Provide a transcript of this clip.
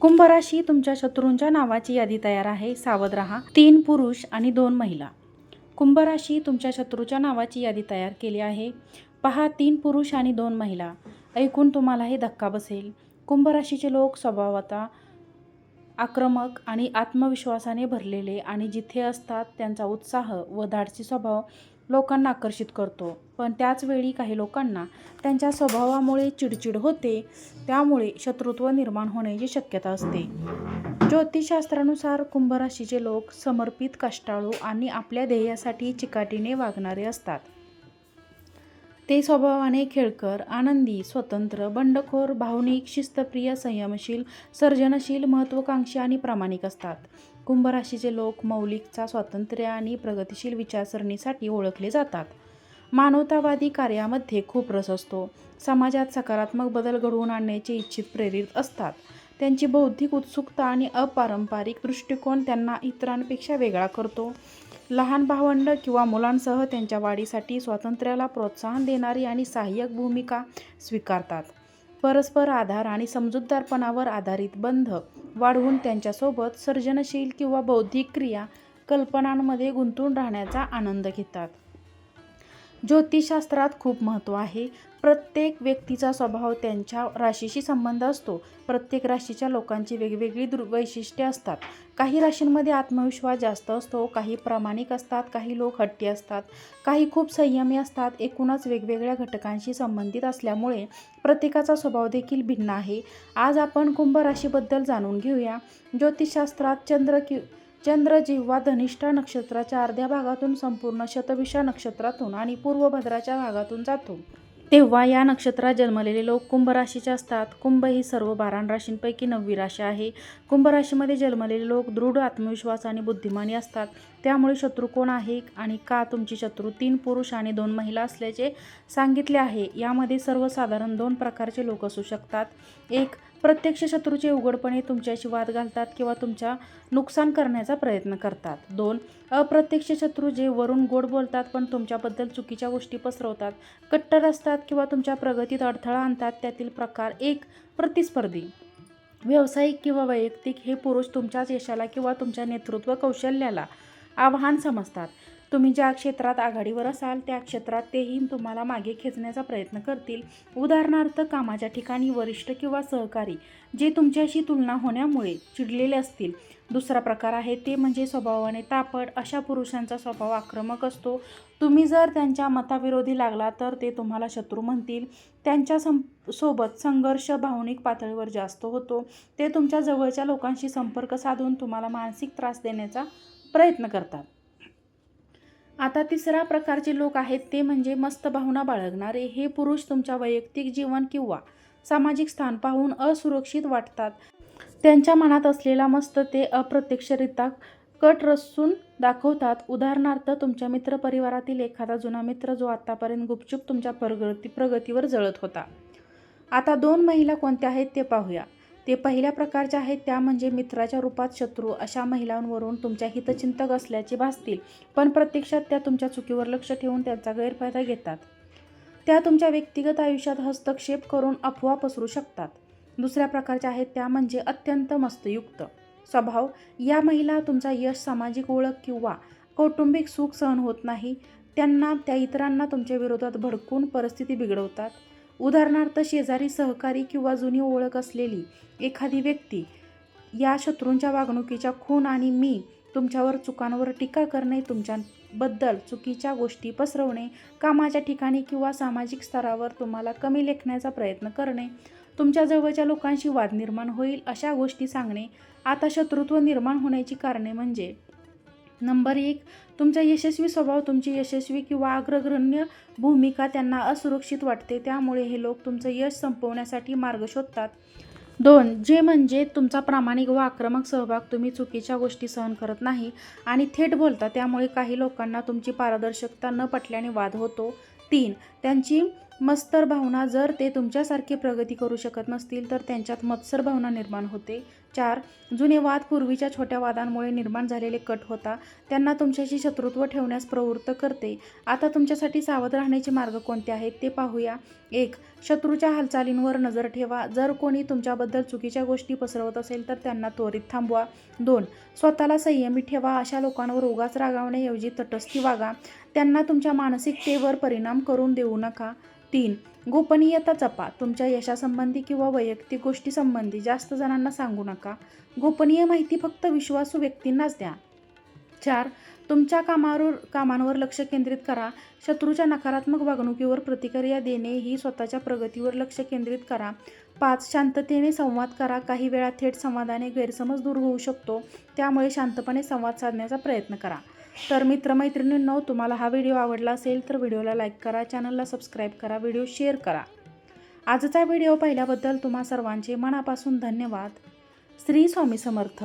कुंभ राशी तुमच्या शत्रूंच्या नावाची यादी तयार आहे. सावध राहा. तीन पुरुष आणि दोन महिला. कुंभ राशी तुमच्या शत्रूच्या नावाची यादी तयार केली आहे. पहा तीन पुरुष आणि दोन महिला. ऐकून तुम्हालाही धक्का बसेल. कुंभ राशीचे लोक स्वभावता आक्रमक आणि आत्मविश्वासाने भरलेले आणि जिथे असतात त्यांचा उत्साह व धाडसी स्वभाव लोकांना आकर्षित करतो. पण त्याच वेळी काही लोकांना त्यांच्या स्वभावामुळे चिडचिड होते त्यामुळे शत्रुत्व निर्माण होण्याची शक्यता असते. ज्योतिषशास्त्रानुसार कुंभराशीचे लोक समर्पित कष्टाळू आणि आपल्या ध्येयासाठी चिकाटीने वागणारे असतात. ते स्वभावाने खेळकर आनंदी स्वतंत्र बंडखोर भावनिक शिस्तप्रिय संयमशील सर्जनशील महत्त्वाकांक्षी आणि प्रामाणिक असतात. कुंभराशीचे लोक मौलिकचा स्वातंत्र्य आणि प्रगतिशील विचारसरणीसाठी ओळखले जातात. मानवतावादी कार्यामध्ये खूप रस असतो. समाजात सकारात्मक बदल घडवून आणण्याचे इच्छित प्रेरित असतात. त्यांची बौद्धिक उत्सुकता आणि अपारंपरिक दृष्टिकोन त्यांना इतरांपेक्षा वेगळा करतो. लहान भावंड किंवा मुलांसह त्यांच्या वाढीसाठी स्वातंत्र्याला प्रोत्साहन देणारी आणि सहाय्यक भूमिका स्वीकारतात. परस्पर आधार आणि समजूतदारपणावर आधारित बंध वाढवून त्यांच्यासोबत सर्जनशील किंवा बौद्धिक क्रिया कल्पनांमध्ये गुंतून राहण्याचा आनंद घेतात. ज्योतिषशास्त्रात खूप महत्त्व आहे. प्रत्येक व्यक्तीचा स्वभाव त्यांच्या राशीशी संबंध असतो. प्रत्येक राशीच्या लोकांची वेगवेगळी दृ वैशिष्ट्ये असतात. काही राशींमध्ये आत्मविश्वास जास्त असतो काही प्रामाणिक असतात काही लोक हट्टी असतात काही खूप संयमी असतात एकूणच वेगवेगळ्या घटकांशी संबंधित असल्यामुळे प्रत्येकाचा स्वभाव देखील भिन्न आहे. आज आपण कुंभ राशीबद्दल जाणून घेऊया. ज्योतिषशास्त्रात चंद्र कि चंद्र जेव्हा धनिष्ठा नक्षत्राच्या अर्ध्या भागातून संपूर्ण शतभिषा नक्षत्रातून आणि पूर्वभद्राच्या भागातून जातो. तेव्हा या नक्षत्रात जन्मलेले लोक कुंभ राशीचे असतात. कुंभ ही सर्व बारा राशींपैकी नववी राशी आहे. कुंभ राशीमध्ये जन्मलेले लोक दृढ आत्मविश्वास आणि बुद्धिमानी असतात. त्यामुळे शत्रू कोण आहे आणि का तुमची शत्रू तीन पुरुष आणि दोन महिला असल्याचे सांगितले आहे. यामध्ये सर्वसाधारण दोन प्रकारचे लोक असू शकतात. एक प्रत्यक्ष शत्रूचे उघडपणे तुमच्याशी वाद घालतात किंवा तुमच्या नुकसान करण्याचा प्रयत्न करतात. दोन अप्रत्यक्ष शत्रू जे वरून गोड बोलतात पण तुमच्याबद्दल चुकीच्या गोष्टी पसरवतात कट्टर असतात किंवा तुमच्या प्रगतीत अडथळा आणतात त्यातील प्रकार एक प्रतिस्पर्धी. व्यावसायिक किंवा वैयक्तिक हे पुरुष तुमच्याच यशाला किंवा तुमच्या नेतृत्व कौशल्याला आव्हान समजतात. तुम्ही ज्या क्षेत्रात आघाडीवर असाल त्या क्षेत्रात तेही तुम्हाला मागे खेचण्याचा प्रयत्न करतील. उदाहरणार्थ कामाच्या ठिकाणी वरिष्ठ किंवा सहकारी जे तुमच्याशी तुलना होण्यामुळे चिडलेले असतील. दुसरा प्रकार आहे ते म्हणजे स्वभावाने तापड अशा पुरुषांचा स्वभाव आक्रमक असतो. तुम्ही जर त्यांच्या मताविरोधी लागला तर ते तुम्हाला शत्रू म्हणतील. त्यांच्या सं सोबत संघर्ष भावनिक पातळीवर जास्त होतो. ते तुमच्या जवळच्या लोकांशी संपर्क साधून तुम्हाला मानसिक त्रास देण्याचा प्रयत्न करतात. आता तिसरा प्रकारचे लोक आहेत ते म्हणजे मस्त भावना बाळगणारे. हे पुरुष तुमच्या वैयक्तिक जीवन किंवा सामाजिक स्थान पाहून असुरक्षित वाटतात. त्यांच्या मनात असलेला मस्त ते अप्रत्यक्षरित्या कट रचून दाखवतात. उदाहरणार्थ तुमच्या मित्रपरिवारातील एखादा जुना मित्र जो आत्तापर्यंत गुपचूप तुमच्या प्रगती प्रगतीवर जळत होता. आता दोन महिला कोणत्या आहेत ते पाहूया. ते पहिल्या प्रकारच्या आहेत त्या म्हणजे मित्राच्या रूपात शत्रू. अशा महिलांवरून तुमच्या हितचिंतक असल्याचे भासतील पण प्रत्यक्षात त्या तुमच्या चुकीवर लक्ष ठेवून त्यांचा गैरफायदा घेतात. त्या तुमच्या व्यक्तिगत आयुष्यात हस्तक्षेप करून अफवा पसरू शकतात. दुसऱ्या प्रकारच्या आहेत त्या म्हणजे अत्यंत मस्तयुक्त. स्वभाव या महिला तुमचा यश सामाजिक ओळख किंवा कौटुंबिक सुख सहन होत नाही. त्यांना त्या इतरांना तुमच्या विरोधात भडकून परिस्थिती बिघडवतात. उदाहरणार्थ शेजारी सहकारी किंवा जुनी ओळख असलेली एखादी व्यक्ती या शत्रूंच्या वागणुकीच्या खून आणि मी तुमच्यावर चुकांवर टीका करणे तुमच्याबद्दल चुकीच्या गोष्टी पसरवणे कामाच्या ठिकाणी किंवा सामाजिक स्तरावर तुम्हाला कमी लेखण्याचा प्रयत्न करणे तुमच्या जवळच्या लोकांशी वाद निर्माण होईल अशा गोष्टी सांगणे आता शत्रुत्व निर्माण होण्याची कारणे म्हणजे नंबर एक तुमचा यशस्वी स्वभाव तुमची यशस्वी किंवा अग्रगण्य भूमिका त्यांना असुरक्षित वाटते त्यामुळे हे लोक तुमचं यश संपवण्यासाठी मार्ग शोधतात. दोन जे म्हणजे तुमचा प्रामाणिक व आक्रमक सहभाग तुम्ही चुकीच्या गोष्टी सहन करत नाही आणि थेट बोलता त्यामुळे काही लोकांना तुमची पारदर्शकता न पटल्याने वाद होतो. तीन त्यांची मत्सर भावना जर ते तुमच्यासारखी प्रगती करू शकत नसतील तर त्यांच्यात मत्सर भावना निर्माण होते. चार जुने वाद पूर्वीच्या छोट्या वादांमुळे निर्माण झालेले कट होता. त्यांना तुमच्याशी शत्रुत्व ठेवण्यास प्रवृत्त करते. आता तुमच्यासाठी सावध राहण्याचे मार्ग कोणते आहेत ते पाहूया. एक शत्रूच्या हालचालींवर नजर ठेवा. जर कोणी तुमच्याबद्दल चुकीच्या गोष्टी पसरवत असेल तर त्यांना त्वरित थांबवा. दोन स्वतःला संयमी ठेवा. अशा लोकांवर उगाच रागावण्याऐवजी तटस्थी वागा. त्यांना तुमच्या मानसिकतेवर परिणाम करून देऊ नका. तीन गोपनीयता जपा तुमच्या यशासंबंधी किंवा वैयक्तिक गोष्टीसंबंधी जास्त जणांना सांगू नका. गोपनीय माहिती फक्त विश्वासू व्यक्तींनाच द्या. चार तुमच्या कामावर कामांवर लक्ष केंद्रित करा. शत्रूच्या नकारात्मक वागणुकीवर प्रतिक्रिया देणे ही स्वतःच्या प्रगतीवर लक्ष केंद्रित करा. पाच शांततेने संवाद करा. काही वेळा थेट संवादाने गैरसमज दूर होऊ शकतो. त्यामुळे शांतपणे संवाद साधण्याचा प्रयत्न करा. तर मित्रमैत्रिणींनो तुम्हाला हा व्हिडिओ आवडला असेल तर व्हिडिओला लाईक करा चॅनलला सबस्क्राईब करा व्हिडिओ शेअर करा. आजचा व्हिडिओ पाहिल्याबद्दल तुम्हा सर्वांचे मनापासून धन्यवाद. श्री स्वामी समर्थ.